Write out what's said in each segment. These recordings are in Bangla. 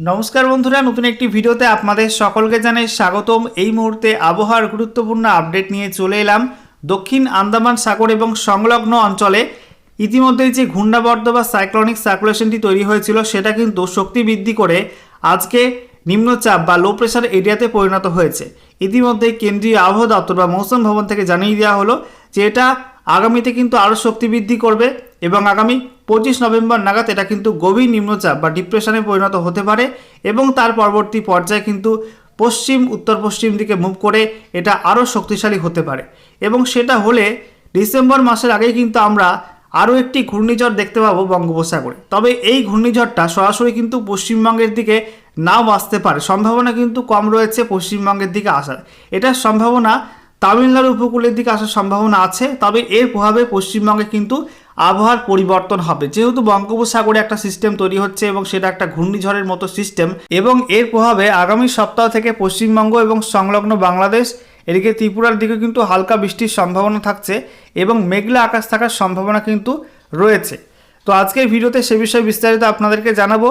নমস্কার বন্ধুরা, নতুন একটি ভিডিওতে আপনাদের সকলকে জানাই স্বাগতম। এই মুহূর্তে আবহাওয়ার গুরুত্বপূর্ণ আপডেট নিয়ে চলে এলাম দক্ষিণ আন্দামান সাগর এবং সংলগ্ন অঞ্চলে। ইতিমধ্যেই যে ঘূর্ণাবর্ত বা সাইক্লনিক সার্কুলেশনটি তৈরি হয়েছিল, সেটা কিন্তু শক্তি বৃদ্ধি করে আজকে নিম্নচাপ বা লো প্রেশার এরিয়াতে পরিণত হয়েছে। ইতিমধ্যে কেন্দ্রীয় আবহাওয়া দপ্তর বা মৌসুম ভবন থেকে জানিয়ে দেওয়া হলো যে এটা আগামীতে কিন্তু আরও শক্তি বৃদ্ধি করবে। এবং আগামী পঁচিশ নভেম্বর নাগাদ এটা কিন্তু গভীর নিম্নচাপ বা ডিপ্রেশনে পরিণত হতে পারে এবং তার পরবর্তী পর্যায়ে কিন্তু পশ্চিম, উত্তর পশ্চিম দিকে মুভ করে এটা আরও শক্তিশালী হতে পারে। এবং সেটা হলে ডিসেম্বর মাসের আগেই কিন্তু আমরা আরও একটি ঘূর্ণিঝড় দেখতে পাবো বঙ্গোপসাগরে। তবে এই ঘূর্ণিঝড়টা সরাসরি কিন্তু পশ্চিমবঙ্গের দিকে নাও আসতে পারে। সম্ভাবনা কিন্তু কম রয়েছে পশ্চিমবঙ্গের দিকে আসার। এটার সম্ভাবনা তামিলনাড়ু উপকূলের দিকে আসার সম্ভাবনা আছে, তবে এর প্রভাবে পশ্চিমবঙ্গে কিন্তু আবহাওয়ার পরিবর্তন হবে। যেহেতু বঙ্গোপসাগরে একটা সিস্টেম তৈরি হচ্ছে এবং সেটা একটা ঘূর্ণিঝড়ের মতো সিস্টেম এবং এর প্রভাবে আগামী সপ্তাহ থেকে পশ্চিমবঙ্গ এবং সংলগ্ন বাংলাদেশ, এদিকে ত্রিপুরার দিকে কিন্তু হালকা বৃষ্টির সম্ভাবনা থাকছে এবং মেঘলা আকাশ থাকার সম্ভাবনা কিন্তু রয়েছে। তো আজকের ভিডিওতে সে বিষয়ে বিস্তারিত আপনাদেরকে জানাব।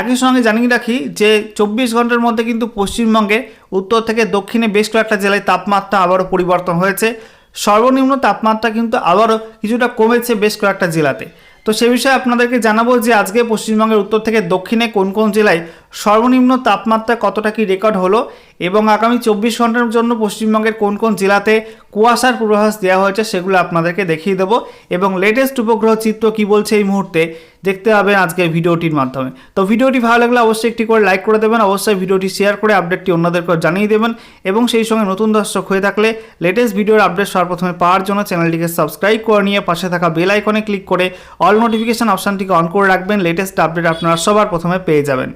একই সঙ্গে জানিয়ে রাখি যে চব্বিশ ঘণ্টার মধ্যে কিন্তু পশ্চিমবঙ্গে উত্তর থেকে দক্ষিণে বেশ কয়েকটা জেলায় তাপমাত্রা আবারও পরিবর্তন হয়েছে। সর্বনিম্ন তাপমাত্রা কিন্তু আবারও কিছুটা কমেছে বেশ কয়েকটা জেলাতে। তো সে বিষয়ে আপনাদেরকে জানাব যে আজকে পশ্চিমবঙ্গের উত্তর থেকে দক্ষিণে কোন কোন জেলায় সর্বনিম্ন তাপমাত্রা কতটা কি রেকর্ড হলো এবং আগামী চব্বিশ ঘণ্টার জন্য পশ্চিমবঙ্গের কোন কোন জেলাতে কুয়াশার পূর্বাভাস দেওয়া হয়েছে সেগুলো আপনাদেরকে দেখিয়ে দেবো এবং লেটেস্ট উপগ্রহ চিত্র কি বলছে এই মুহূর্তে দেখতে পাবেন আজকের ভিডিওটির মাধ্যমে। তো ভিডিওটি ভালো লাগলে অবশ্যই একটি করে লাইক করে দেবেন, অবশ্যই ভিডিওটি শেয়ার করে আপডেটটি অন্যদেরকে জানিয়ে দেবেন এবং সেই সঙ্গে নতুন দর্শক হয়ে থাকলে লেটেস্ট ভিডিওর আপডেট সর্বপ্রথমে পাওয়ার জন্য চ্যানেলটিকে সাবস্ক্রাইব করে নিয়ে পাশে থাকা বেল আইকনে ক্লিক করে অল নোটিফিকেশান অপশানটিকে অন করে রাখবেন লেটেস্ট আপডেট আপনারা সবার প্রথমে পেয়ে যাবেন।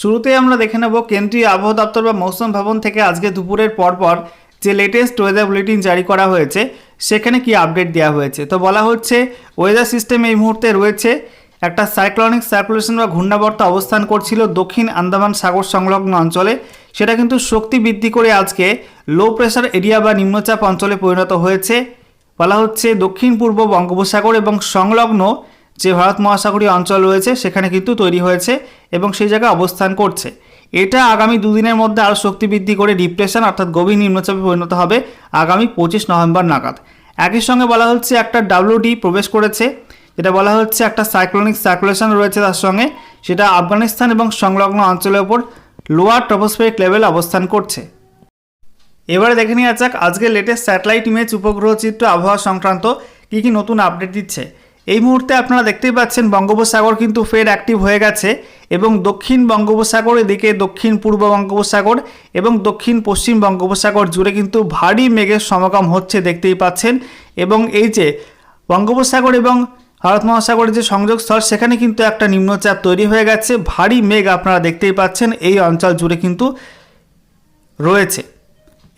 শুরুতেই আমরা দেখে নেব কেন্দ্রীয় আবহাওয়া দপ্তর বা মৌসুম ভবন থেকে আজকে দুপুরের পরপর যে লেটেস্ট ওয়েদার বুলেটিন জারি করা হয়েছে, সেখানে কি আপডেট দেওয়া হয়েছে? তো বলা হচ্ছে ওয়েদার সিস্টেম এই মুহূর্তে রয়েছে। একটা সাইক্লনিক সার্কুলেশন বা ঘূর্ণাবর্ত অবস্থান করছিল দক্ষিণ আন্দামান সাগর সংলগ্ন অঞ্চলে। সেটা কিন্তু শক্তি বৃদ্ধি করে আজকে লো প্রেশার এরিয়া বা নিম্নচাপ অঞ্চলে পরিণত হয়েছে। বলা হচ্ছে দক্ষিণ পূর্ব বঙ্গোপসাগর এবং সংলগ্ন যে ভারত মহাসাগরীয় অঞ্চল রয়েছে, সেখানে কিন্তু তৈরি হয়েছে এবং সেই জায়গায় অবস্থান করছে। এটা আগামী দুদিনের মধ্যে আরও শক্তি বৃদ্ধি করে ডিপ্রেশন অর্থাৎ গভীর নিম্নচাপে পরিণত হবে আগামী পঁচিশ নভেম্বর নাগাদ। একই সঙ্গে বলা হচ্ছে একটা ডাব্লিউডি প্রবেশ করেছে, যেটা বলা হচ্ছে একটা সাইক্লোনিক সার্কুলেশন রয়েছে তার সঙ্গে, সেটা আফগানিস্তান এবং সংলগ্ন অঞ্চলের ওপর লোয়ার ট্রপোস্ফেরিক লেভেল অবস্থান করছে। এবারে দেখে নেওয়া যাক আজকে লেটেস্ট স্যাটেলাইট ইমেজ উপগ্রহ চিত্র আবহাওয়া সংক্রান্ত কী কী নতুন আপডেট দিচ্ছে। এই মুহূর্তে আপনারা দেখতেই পাচ্ছেন বঙ্গোপসাগর কিন্তু ফের অ্যাক্টিভ হয়ে গেছে এবং দক্ষিণ বঙ্গোপসাগর, এদিকে দক্ষিণ পূর্ব বঙ্গোপসাগর এবং দক্ষিণ পশ্চিম বঙ্গোপসাগর জুড়ে কিন্তু ভারী মেঘের সমাগম হচ্ছে দেখতেই পাচ্ছেন। এবং এই যে বঙ্গোপসাগর এবং ভারত মহাসাগরের যে সংযোগ স্থল, সেখানে কিন্তু একটা নিম্নচাপ তৈরি হয়ে গেছে। ভারী মেঘ আপনারা দেখতেই পাচ্ছেন, এই অঞ্চল জুড়ে কিন্তু রয়েছে।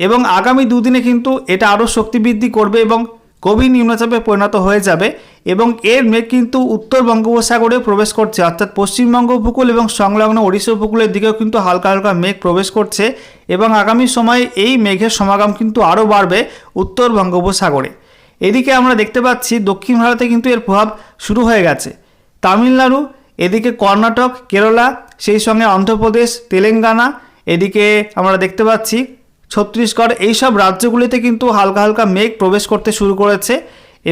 এবং আগামী দুদিনে কিন্তু এটা আরও শক্তি বৃদ্ধি করবে এবং গভীর নিম্নচাপে পরিণত হয়ে যাবে এবং এর মেঘ কিন্তু উত্তর বঙ্গোপসাগরে প্রবেশ করছে। অর্থাৎ পশ্চিমবঙ্গ উপকূল এবং সংলগ্ন ওড়িশা উপকূলের দিকেও কিন্তু হালকা হালকা মেঘ প্রবেশ করছে এবং আগামী সময়ে এই মেঘের সমাগম কিন্তু আরও বাড়বে উত্তর বঙ্গোপসাগরে। এদিকে আমরা দেখতে পাচ্ছি দক্ষিণ ভারতে কিন্তু এর প্রভাব শুরু হয়ে গেছে। তামিলনাড়ু, এদিকে কর্ণাটক, কেরালা, সেই সঙ্গে অন্ধ্রপ্রদেশ, তেলেঙ্গানা, এদিকে আমরা দেখতে পাচ্ছি ছত্তিশগড়, এইসব রাজ্যগুলিতে কিন্তু হালকা হালকা মেঘ প্রবেশ করতে শুরু করেছে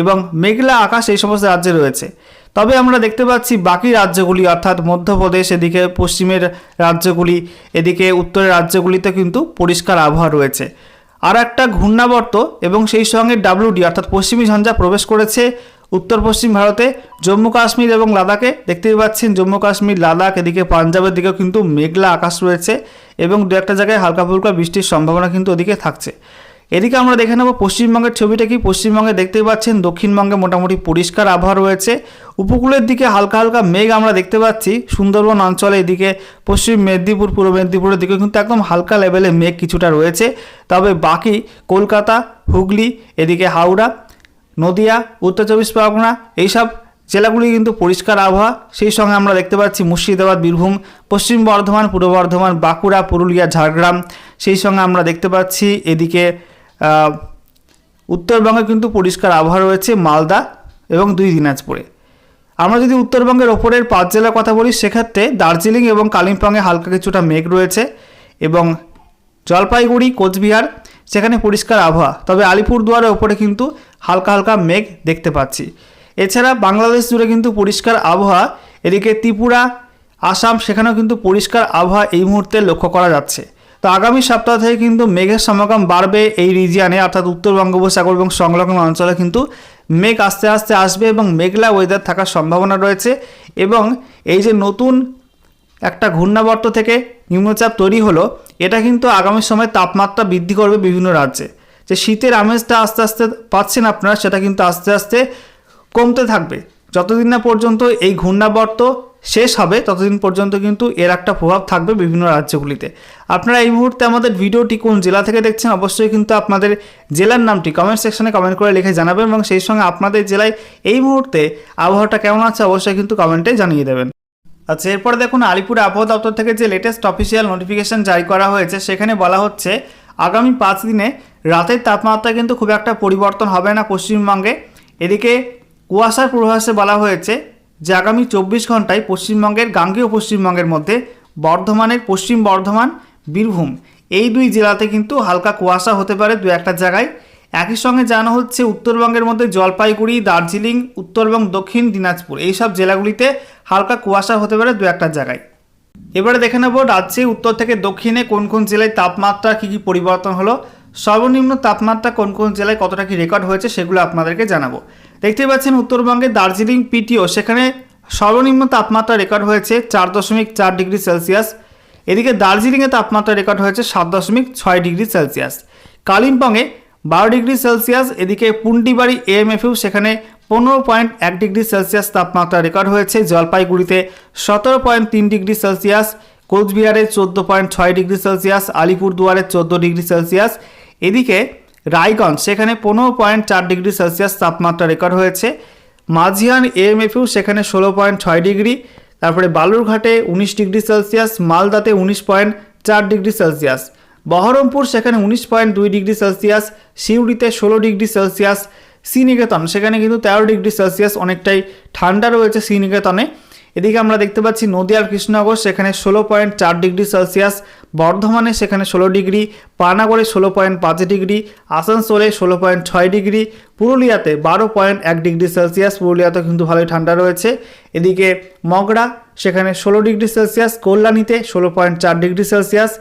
এবং মেঘলা আকাশ এই সমস্ত রাজ্যে রয়েছে। তবে আমরা দেখতে পাচ্ছি বাকি রাজ্যগুলি, অর্থাৎ মধ্যপ্রদেশ এদিকে, পশ্চিমের রাজ্যগুলি এদিকে, উত্তরের রাজ্যগুলিতে কিন্তু পরিষ্কার আবহাওয়া রয়েছে। আর একটা ঘূর্ণাবর্ত এবং সেই সঙ্গে ডাব্লিউডি অর্থাৎ পশ্চিমী ঝঞ্ঝা প্রবেশ করেছে উত্তর পশ্চিম ভারতে, জম্মু কাশ্মীর এবং লাদাখে দেখতেই পাচ্ছেন জম্মু কাশ্মীর, লাদাখ, এদিকে পাঞ্জাবের দিকেও কিন্তু মেঘলা আকাশ রয়েছে এবং দু একটা জায়গায় হালকা ফুলকা বৃষ্টির সম্ভাবনা কিন্তু ওদিকে থাকছে। এদিকে আমরা দেখে নেব পশ্চিমবঙ্গের ছবিটা কি। পশ্চিমবঙ্গে দেখতেই পাচ্ছেন দক্ষিণবঙ্গে মোটামুটি পরিষ্কার আবহাওয়া রয়েছে। উপকূলের দিকে হালকা হালকা মেঘ আমরা দেখতে পাচ্ছি। সুন্দরবন অঞ্চলে এদিকে পশ্চিম মেদিনীপুর, পূর্ব মেদিনীপুরের দিকে কিন্তু একদম হালকা লেভেলে মেঘ কিছুটা রয়েছে। তবে বাকি কলকাতা, হুগলি, এদিকে হাওড়া নদিয়া, উত্তর চব্বিশ পরগনা, এইসব জেলাগুলি কিন্তু পরিষ্কার আবহাওয়া। সেই সঙ্গে আমরা দেখতে পাচ্ছি মুর্শিদাবাদ, বীরভূম, পশ্চিম বর্ধমান, পূর্ব বর্ধমান, বাঁকুড়া, পুরুলিয়া, ঝাড়গ্রাম। সেই সঙ্গে আমরা দেখতে পাচ্ছি এদিকে উত্তরবঙ্গে কিন্তু পরিষ্কার আবহাওয়া রয়েছে মালদা এবং দুই দিনাজপুরে। আমরা যদি উত্তরবঙ্গের ওপরের পাঁচ জেলার কথা বলি, সেক্ষেত্রে দার্জিলিং এবং কালিম্পংয়ে হালকা কিছুটা মেঘ রয়েছে এবং জলপাইগুড়ি, কোচবিহার সেখানে পরিষ্কার আবহাওয়া। তবে আলিপুরদুয়ারের ওপরে কিন্তু হালকা হালকা মেঘ দেখতে পাচ্ছি। এছাড়া বাংলাদেশ জুড়ে কিন্তু পরিষ্কার আবহাওয়া, এদিকে ত্রিপুরা, আসাম, সেখানেও কিন্তু পরিষ্কার আবহাওয়া এই মুহূর্তে লক্ষ্য করা যাচ্ছে। তো আগামী সপ্তাহ থেকে কিন্তু মেঘের সমাগম বাড়বে এই রিজিয়ানে, অর্থাৎ উত্তর বঙ্গোপসাগর এবং সংলগ্ন অঞ্চলে কিন্তু মেঘ আস্তে আস্তে আসবে এবং মেঘলা ওয়েদার থাকার সম্ভাবনা রয়েছে। এবং এই যে নতুন একটা ঘূর্ণাবর্ত থেকে নিম্নচাপ তৈরি হলো, এটা কিন্তু আগামী সময় তাপমাত্রা বৃদ্ধি করবে বিভিন্ন রাজ্যে। যে শীতের আমেজটা আস্তে আস্তে পাচ্ছেন আপনারা, সেটা কিন্তু আস্তে আস্তে কমতে থাকবে। যতদিন না পর্যন্ত এই ঘূর্ণাবর্ত শেষ হবে, ততদিন পর্যন্ত কিন্তু এর একটা প্রভাব থাকবে বিভিন্ন রাজ্যগুলিতে। আপনারা এই মুহূর্তে আমাদের ভিডিওটি কোন জেলা থেকে দেখছেন, অবশ্যই কিন্তু আপনাদের জেলার নামটি কমেন্ট সেকশনে কমেন্ট করে লিখে জানাবেন এবং সেই সঙ্গে আপনাদের জেলায় এই মুহূর্তে আবহাওয়াটা কেমন আছে, অবশ্যই কিন্তু কমেন্টে জানিয়ে দেবেন। আচ্ছা এরপরে দেখুন আলিপুর আবহাওয়া দপ্তর থেকে যে লেটেস্ট অফিসিয়াল নোটিফিকেশন জারি করা হয়েছে, সেখানে বলা হচ্ছে আগামী পাঁচ দিনে রাতের তাপমাত্রা কিন্তু খুব একটা পরিবর্তন হবে না পশ্চিমবঙ্গে। এদিকে কুয়াশার পূর্বাভাসে বলা হয়েছে যে আগামী চব্বিশ ঘন্টায় পশ্চিমবঙ্গের, গাঙ্গেয় পশ্চিমবঙ্গের মধ্যে বর্ধমানের পশ্চিম বর্ধমান, বীরভূম এই দুই জেলাতে কিন্তু হালকা কুয়াশা হতে পারে দু একটা জায়গায়। একই সঙ্গে জানানো হচ্ছে উত্তরবঙ্গের মধ্যে জলপাইগুড়ি, দার্জিলিং, উত্তর এবং দক্ষিণ দিনাজপুর, এইসব জেলাগুলিতে হালকা কুয়াশা হতে পারে দু একটা জায়গায়। এবারে দেখে নেব রাজ্যে উত্তর থেকে দক্ষিণে কোন কোন জেলায় তাপমাত্রা কী কী পরিবর্তন হলো, সর্বনিম্ন তাপমাত্রা কোন কোন জেলায় কতটা কি রেকর্ড হয়েছে সেগুলো আপনাদেরকে জানাব। দেখতে পাচ্ছেন উত্তরবঙ্গে দার্জিলিং, পিটিও, সেখানে সর্বনিম্ন তাপমাত্রা রেকর্ড হয়েছে চার দশমিক চার ডিগ্রি সেলসিয়াস। এদিকে দার্জিলিংয়ে তাপমাত্রা রেকর্ড হয়েছে সাত দশমিক ছয় ডিগ্রি সেলসিয়াস। কালিম্পংয়ে বারো ডিগ্রি সেলসিয়াস, এদিকে পুন্ডিবাড়ি এএমএফইউ সেখানে পনেরো পয়েন্ট এক ডিগ্রি সেলসিয়াস তাপমাত্রা রেকর্ড হয়েছে। জলপাইগুড়িতে সতেরো পয়েন্ট তিন ডিগ্রি সেলসিয়াস, কোচবিহারে চোদ্দ পয়েন্ট ছয় ডিগ্রি সেলসিয়াস, আলিপুরদুয়ারে চোদ্দ ডিগ্রি সেলসিয়াস। এদিকে রায়গঞ্জ, সেখানে পনেরো পয়েন্ট চার ডিগ্রি সেলসিয়াস তাপমাত্রা রেকর্ড হয়েছে। মাঝিয়ান এএমএফইউ সেখানে ষোলো পয়েন্ট ছয় ডিগ্রি, তারপরে বালুরঘাটে উনিশ ডিগ্রি সেলসিয়াস, মালদাতে উনিশ পয়েন্ট চার ডিগ্রি সেলসিয়াস। বহরমপুর, সেখানে উনিশ পয়েন্ট দুই ডিগ্রি সেলসিয়াস, সিউড়িতে ষোলো ডিগ্রি সেলসিয়াস শ্রীনিকেতন সেখানে কিন্তু তেরো ডিগ্রি সেলসিয়াস অনেকটাই ঠান্ডা রয়েছে শ্রীনিকেতনে এদিকে আমরা দেখতে পাচ্ছি নদিয়ার কৃষ্ণনগর, সেখানে ষোলো পয়েন্ট চার ডিগ্রি সেলসিয়াস, বর্ধমানে সেখানে ষোলো ডিগ্রি, পানাগড়ে ষোলো পয়েন্ট পাঁচ ডিগ্রি, আসানসোলে ষোলো পয়েন্ট ছয় ডিগ্রি পুরুলিয়াতে বারো পয়েন্ট এক ডিগ্রি সেলসিয়াস, পুরুলিয়াতে কিন্তু ভালোই ঠান্ডা রয়েছে। এদিকে মগড়া সেখানে ষোলো ডিগ্রি সেলসিয়াস, কল্যাণীতে ষোলো পয়েন্ট চার ডিগ্রি সেলসিয়াস,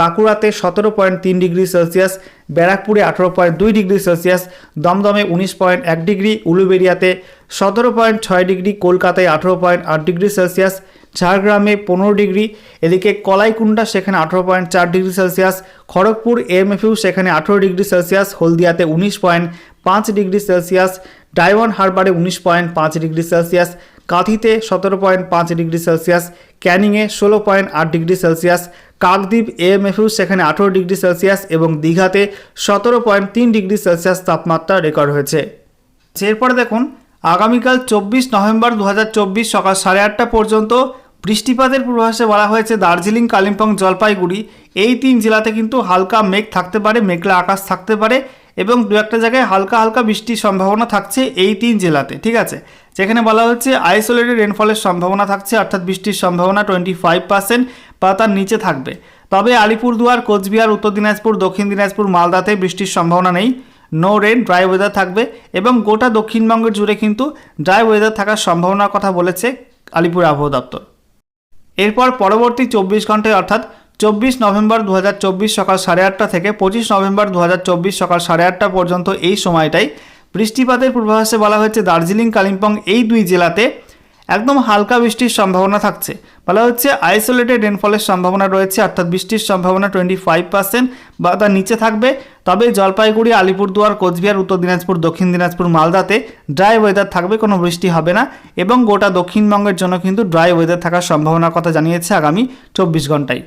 বাঁকুড়াতে সতেরো পয়েন্ট তিন ডিগ্রি সেলসিয়াস, ব্যারাকপুরে আঠেরো পয়েন্ট দুই ডিগ্রি সেলসিয়াস, দমদমে উনিশ পয়েন্ট এক ডিগ্রি, উলুবেরিয়াতে সতেরো পয়েন্ট ছয় ডিগ্রি, কলকাতায় আঠেরো পয়েন্ট আট ডিগ্রি সেলসিয়াস ঝাড়গ্রামে পনেরো ডিগ্রি, এদিকে কলাইকুণ্ডা সেখানে আঠেরো পয়েন্ট চার ডিগ্রি সেলসিয়াস, খড়গপুর এমএফইউ সেখানে আঠেরো ডিগ্রি সেলসিয়াস, হলদিয়াতে উনিশ পয়েন্ট পাঁচ ডিগ্রি সেলসিয়াস, ডায়মন্ড হারবারে উনিশ পয়েন্ট পাঁচ ডিগ্রি সেলসিয়াস, কাঁথিতে সতেরো পয়েন্ট পাঁচ ডিগ্রি সেলসিয়াস, ক্যানিংয়ে ষোলো পয়েন্ট আট ডিগ্রি সেলসিয়াস, কাকদ্বীপ এএমএফইউ সেখানে আঠেরো ডিগ্রি সেলসিয়াস এবং দীঘাতে সতেরো পয়েন্ট তিন ডিগ্রি সেলসিয়াস তাপমাত্রা রেকর্ড হয়েছে। এরপরে দেখুন আগামীকাল চব্বিশ নভেম্বর দু হাজার চব্বিশ সকাল সাড়ে আটটা পর্যন্ত বৃষ্টিপাতের পূর্বাভাসে বলা হয়েছে দার্জিলিং, কালিম্পং, জলপাইগুড়ি। এই তিন জেলাতে কিন্তু হালকা মেঘ থাকতে পারে, মেঘলা আকাশ থাকতে পারে এবং দু একটা জায়গায় হালকা হালকা বৃষ্টির সম্ভাবনা থাকছে এই তিন জেলাতে, ঠিক আছে? যেখানে বলা হচ্ছে আইসোলেটেড রেনফলের সম্ভাবনা থাকছে, অর্থাৎ বৃষ্টির সম্ভাবনা টোয়েন্টি ফাইভ পার্সেন্ট বা তার নিচে থাকবে। তবে আলিপুরদুয়ার, কোচবিহার, উত্তর দিনাজপুর, দক্ষিণ দিনাজপুর, মালদাতে বৃষ্টির সম্ভাবনা নেই। নো রেন ড্রাই ওয়েদার থাকবে এবং গোটা দক্ষিণবঙ্গের জুড়ে কিন্তু ড্রাই ওয়েদার থাকার সম্ভাবনার কথা বলেছে আলিপুর আবহাওয়া দপ্তর। এরপর পরবর্তী চব্বিশ ঘন্টায় অর্থাৎ চব্বিশ নভেম্বর দু হাজার চব্বিশ সকাল সাড়ে আটটা থেকে পঁচিশ নভেম্বর দু হাজার চব্বিশ সকাল সাড়ে আটটা পর্যন্ত এই সময়টাই বৃষ্টিপাতের পূর্বাভাসে বলা হয়েছে দার্জিলিং, কালিম্পং এই দুই জেলাতে একদম হালকা বৃষ্টির সম্ভাবনা থাকছে। বলা হচ্ছে আইসোলেটেড রেনফলের সম্ভাবনা রয়েছে, অর্থাৎ বৃষ্টির সম্ভাবনা টোয়েন্টি ফাইভ পার্সেন্ট বা তার নিচে থাকবে। তবে জলপাইগুড়ি, আলিপুরদুয়ার, কোচবিহার, উত্তর দিনাজপুর, দক্ষিণ দিনাজপুর, মালদাতে ড্রাই ওয়েদার থাকবে, কোনো বৃষ্টি হবে না। এবং গোটা দক্ষিণবঙ্গের জন্য কিন্তু ড্রাই ওয়েদার থাকার সম্ভাবনার কথা জানিয়েছে আগামী চব্বিশ ঘন্টায়